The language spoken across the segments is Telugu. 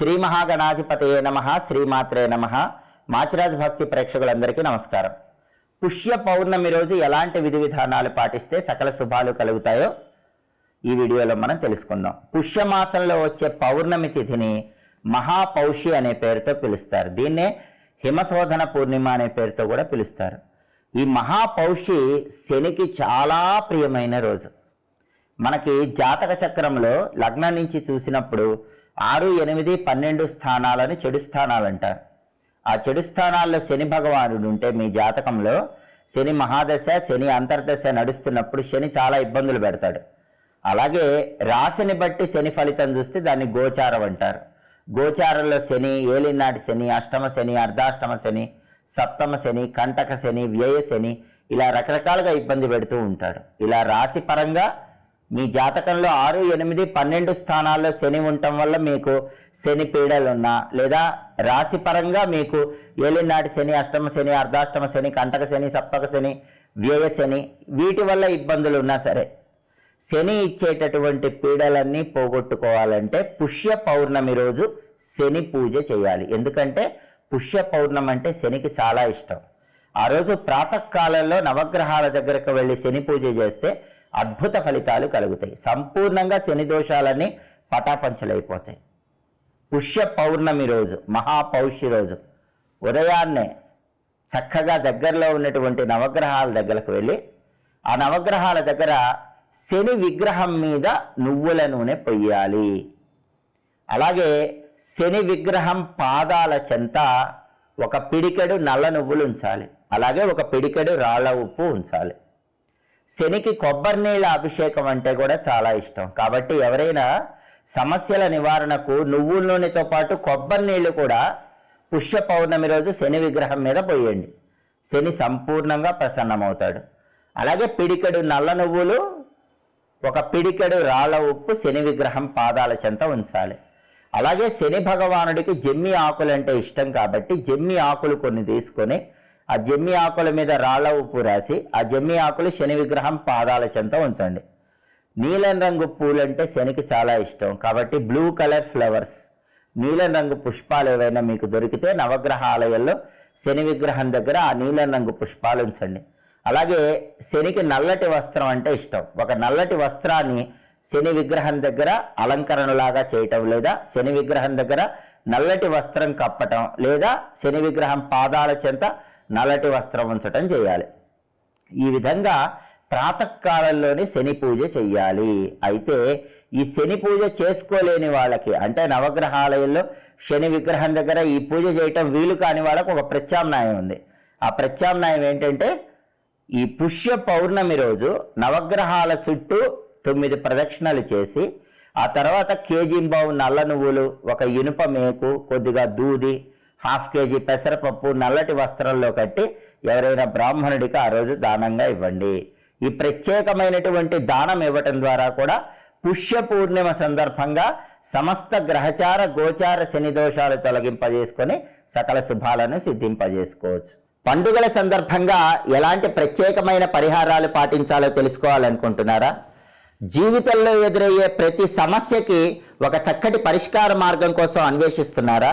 శ్రీ మహాగణాధిపతయే నమ శ్రీమాత్రే నమ. మాచిరాజ్ భక్తి ప్రేక్షకులందరికీ నమస్కారం. పుష్య పౌర్ణమి రోజు ఎలాంటి విధి విధానాలు పాటిస్తే సకల శుభాలు కలుగుతాయో ఈ వీడియోలో మనం తెలుసుకుందాం. పుష్యమాసంలో వచ్చే పౌర్ణమి తిథిని మహాపౌషి అనే పేరుతో పిలుస్తారు. దీన్నే హిమశోధన పూర్ణిమ అనే పేరుతో కూడా పిలుస్తారు. ఈ మహాపౌషి శనికి చాలా ప్రియమైన రోజు. మనకి జాతక చక్రంలో లగ్నం నుంచి చూసినప్పుడు ఆరు ఎనిమిది పన్నెండు స్థానాలని చెడు స్థానాలు అంటారు ఆ చెడు స్థానాల్లో శని భగవానుడు ఉంటే మీ జాతకంలో శని మహాదశ శని అంతర్దశ నడుస్తున్నప్పుడు శని చాలా ఇబ్బందులు పెడతాడు. అలాగే రాశిని బట్టి శని ఫలితం చూస్తే దాన్ని గోచారం అంటారు. గోచారంలో శని ఏలినాటి శని అష్టమ శని అర్ధాష్టమ శని సప్తమ శని కంటక శని వ్యయ శని ఇలా రకరకాలుగా ఇబ్బంది పెడుతూ ఉంటాడు ఇలా రాశి పరంగా మీ జాతకంలో ఆరు ఎనిమిది పన్నెండు స్థానాల్లో శని ఉండటం వల్ల మీకు శని పీడలున్నా లేదా రాశిపరంగా మీకు ఏలినాటి శని అష్టమ శని అర్ధాష్టమ శని కంటక శని సప్తక శని వ్యయ శని వీటి వల్ల ఇబ్బందులు ఉన్నా సరే శని ఇచ్చేటటువంటి పీడలన్నీ పోగొట్టుకోవాలంటే పుష్య పౌర్ణమి రోజు శని పూజ చేయాలి. ఎందుకంటే పుష్య పౌర్ణమి అంటే శనికి చాలా ఇష్టం. ఆ రోజు ప్రాతకాలంలో నవగ్రహాల దగ్గరకు వెళ్ళి శని పూజ చేస్తే అద్భుత ఫలితాలు కలుగుతాయి. సంపూర్ణంగా శని దోషాలన్నీ పటాపంచలైపోతాయి. పుష్య పౌర్ణమి రోజు మహాపౌష్య రోజు ఉదయాన్నే చక్కగా దగ్గరలో ఉన్నటువంటి నవగ్రహాల దగ్గరకు వెళ్ళి ఆ నవగ్రహాల దగ్గర శని విగ్రహం మీద నువ్వుల నూనె పొయ్యాలి. అలాగే శని విగ్రహం పాదాల చెంత ఒక పిడికెడు నల్ల నువ్వులు ఉంచాలి. అలాగే ఒక పిడికెడు రాళ్ళ ఉప్పు ఉంచాలి. శనికి కొబ్బరి నీళ్ళ అభిషేకం అంటే కూడా చాలా ఇష్టం. కాబట్టి ఎవరైనా సమస్యల నివారణకు నువ్వుల నూనెతో పాటు కొబ్బరి నీళ్ళు కూడా పుష్య పౌర్ణమి రోజు శని విగ్రహం మీద పోయండి. శని సంపూర్ణంగా ప్రసన్నమవుతాడు. అలాగే పిడికెడు నల్ల నువ్వులు ఒక పిడికెడు రాళ్ళ ఉప్పు శని విగ్రహం పాదాల చెంత ఉంచాలి. అలాగే శని భగవానుడికి జమ్మి ఆకులు అంటే ఇష్టం కాబట్టి జమ్మి ఆకులు కొన్ని తీసుకొని ఆ జమ్మి ఆకుల మీద రాళ్ళ ఉప్పు రాసి ఆ జమ్మి ఆకులు శని విగ్రహం పాదాల చెంత ఉంచండి. నీలం రంగు పూలంటే శనికి చాలా ఇష్టం. కాబట్టి బ్లూ కలర్ ఫ్లవర్స్ నీలం రంగు పుష్పాలు ఏవైనా మీకు దొరికితే నవగ్రహ ఆలయంలో శని విగ్రహం దగ్గర ఆ నీలం రంగు పుష్పాలు ఉంచండి. అలాగే శనికి నల్లటి వస్త్రం అంటే ఇష్టం. ఒక నల్లటి వస్త్రాన్ని శని విగ్రహం దగ్గర అలంకరణలాగా చేయటం లేదా శని విగ్రహం దగ్గర నల్లటి వస్త్రం కప్పటం లేదా శని విగ్రహం పాదాల చెంత నల్లటి వస్త్రం ఉంచటం చేయాలి. ఈ విధంగా ప్రాతకాలంలోనే శని పూజ చెయ్యాలి. అయితే ఈ శని పూజ చేసుకోలేని వాళ్ళకి అంటే నవగ్రహాలయంలో శని విగ్రహం దగ్గర ఈ పూజ చేయటం వీలు కాని వాళ్ళకు ఒక ప్రత్యామ్నాయం ఉంది. ఆ ప్రత్యామ్నాయం ఏంటంటే ఈ పుష్య పౌర్ణమి రోజు నవగ్రహాల చుట్టూ తొమ్మిది ప్రదక్షిణలు చేసి ఆ తర్వాత కేజీంబావు నల్ల నువ్వులు ఒక ఇనుప మేకు కొద్దిగా దూది హాఫ్ కేజీ పెసరపప్పు నల్లటి వస్త్రంలో కట్టి ఎవరైనా బ్రాహ్మణుడికి ఆ రోజు దానంగా ఇవ్వండి. ఈ ప్రత్యేకమైనటువంటి దానం ఇవ్వటం ద్వారా కూడా పుష్య పూర్ణిమ సందర్భంగా సమస్త గ్రహచార గోచార శని దోషాలు తొలగింపజేసుకొని సకల శుభాలను సిద్ధింపజేసుకోవచ్చు. పండుగల సందర్భంగా ఎలాంటి ప్రత్యేకమైన పరిహారాలు పాటించాలో తెలుసుకోవాలనుకుంటున్నారా? జీవితంలో ఎదురయ్యే ప్రతి సమస్యకి ఒక చక్కటి పరిష్కార మార్గం కోసం అన్వేషిస్తున్నారా?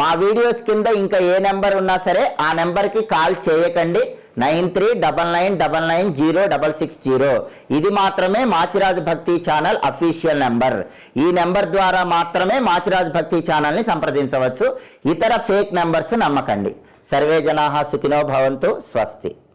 మా వీడియోస్ కింద ఇంకా ఏ నెంబర్ ఉన్నా సరే ఆ నెంబర్కి కాల్ చేయకండి. Nine three double nine double nine zero double six zero. ఇది మాత్రమే Machiraj Bhakti channel official number. ఈ నెంబర్ ద్వారా మాత్రమే మాచిరాజ్ భక్తి ఛానల్ని సంప్రదించవచ్చు. ఇతర ఫేక్ నెంబర్స్ నమ్మకండి. సర్వే జనా సుఖినో భవంతు. స్వస్తి.